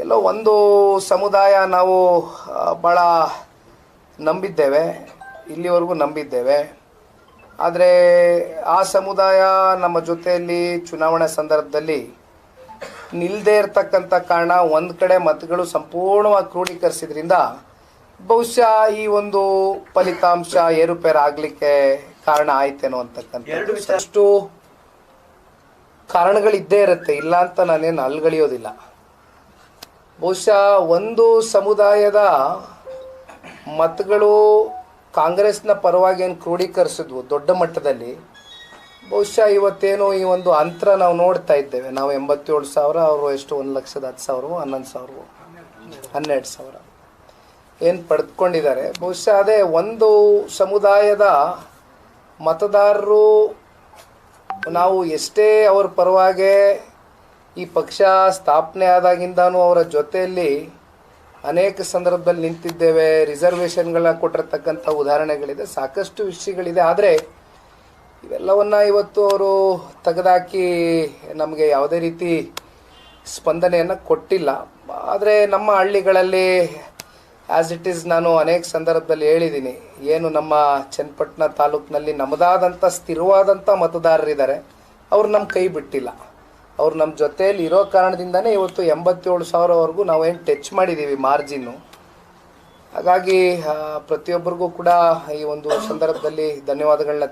ಎಲ್ಲೋ ಒಂದು ಸಮುದಾಯ ನಾವು ಭಾಳ ನಂಬಿದ್ದೇವೆ ಇಲ್ಲಿವರೆಗೂ ನಂಬಿದ್ದೇವೆ. ಆದರೆ ಆ ಸಮುದಾಯ ನಮ್ಮ ಜೊತೆಯಲ್ಲಿ ಚುನಾವಣೆ ಸಂದರ್ಭದಲ್ಲಿ ನಿಲ್ಲದೇ ಇರತಕ್ಕಂಥ ಕಾರಣ ಒಂದು ಕಡೆ ಮತಗಳು ಸಂಪೂರ್ಣವಾಗಿ ಕ್ರೋಢೀಕರಿಸಿದ್ರಿಂದ ಬಹುಶಃ ಈ ಒಂದು ಫಲಿತಾಂಶ ಏರುಪೇರು ಆಗಲಿಕ್ಕೆ ಕಾರಣ ಆಯ್ತೇನೋ ಅಂತಕ್ಕಂಥ ಅಷ್ಟು ಕಾರಣಗಳಿದ್ದೇ ಇರುತ್ತೆ. ಇಲ್ಲ ಅಂತ ನಾನೇನು ಅಲ್ಗಳಿಯೋದಿಲ್ಲ. ಬಹುಶಃ ಒಂದು ಸಮುದಾಯದ ಮತಗಳು ಕಾಂಗ್ರೆಸ್ನ ಪರವಾಗಿ ಏನು ಕ್ರೋಢೀಕರಿಸಿದ್ವು ದೊಡ್ಡ ಮಟ್ಟದಲ್ಲಿ, ಬಹುಶಃ ಇವತ್ತೇನು ಈ ಒಂದು ಅಂತರ ನಾವು ನೋಡ್ತಾ ಇದ್ದೇವೆ. ನಾವು ಎಂಬತ್ತೇಳು ಸಾವಿರ, ಅವರು ಎಷ್ಟು ಒಂದು ಲಕ್ಷದ ಹತ್ತು ಸಾವಿರವೋ, ಹನ್ನೊಂದು ಸಾವಿರವೋ, ಹನ್ನೆರಡು ಸಾವಿರ ಏನು ಪಡೆದುಕೊಂಡಿದ್ದಾರೆ. ಬಹುಶಃ ಅದೇ ಒಂದು ಸಮುದಾಯದ ಮತದಾರರು ನಾವು ಎಷ್ಟೇ ಅವ್ರ ಪರವಾಗಿ ಈ ಪಕ್ಷ ಸ್ಥಾಪನೆ ಆದಾಗಿಂದನೂ ಅವರ ಜೊತೆಯಲ್ಲಿ ಅನೇಕ ಸಂದರ್ಭದಲ್ಲಿ ನಿಂತಿದ್ದೇವೆ. ರಿಸರ್ವೇಷನ್ಗಳನ್ನ ಕೊಟ್ಟಿರತಕ್ಕಂಥ ಉದಾಹರಣೆಗಳಿದೆ. ಸಾಕಷ್ಟು ವಿಷಯಗಳಿದೆ. ಆದರೆ ಇವೆಲ್ಲವನ್ನು ಇವತ್ತು ಅವರು ತೆಗೆದಾಕಿ ನಮಗೆ ಯಾವುದೇ ರೀತಿ ಸ್ಪಂದನೆಯನ್ನು ಕೊಟ್ಟಿಲ್ಲ. ಆದರೆ ನಮ್ಮ ಹಳ್ಳಿಗಳಲ್ಲಿ ಆ್ಯಸ್ ಇಟ್ ಈಸ್ ನಾನು ಅನೇಕ ಸಂದರ್ಭದಲ್ಲಿ ಹೇಳಿದ್ದೀನಿ. ಏನು ನಮ್ಮ ಚನ್ನಪಟ್ಟಣ ತಾಲೂಕಿನಲ್ಲಿ ನಮ್ಮದಾದಂಥ ಸ್ಥಿರವಾದಂಥ ಮತದಾರರಿದ್ದಾರೆ. ಅವ್ರು ನಮ್ಮ ಕೈ ಬಿಟ್ಟಿಲ್ಲ. ಅವ್ರು ನಮ್ಮ ಜೊತೆಯಲ್ಲಿ ಇರೋ ಕಾರಣದಿಂದನೇ ಇವತ್ತು ಎಂಬತ್ತೇಳು ಸಾವಿರವರೆಗೂ ನಾವೇನು ಟಚ್ ಮಾಡಿದ್ದೀವಿ ಮಾರ್ಜಿನ್ನು ಹಾಗಾಗಿ ಪ್ರತಿಯೊಬ್ಬರಿಗೂ ಕೂಡ ಈ ಒಂದು ಸಂದರ್ಭದಲ್ಲಿ ಧನ್ಯವಾದಗಳನ್ನ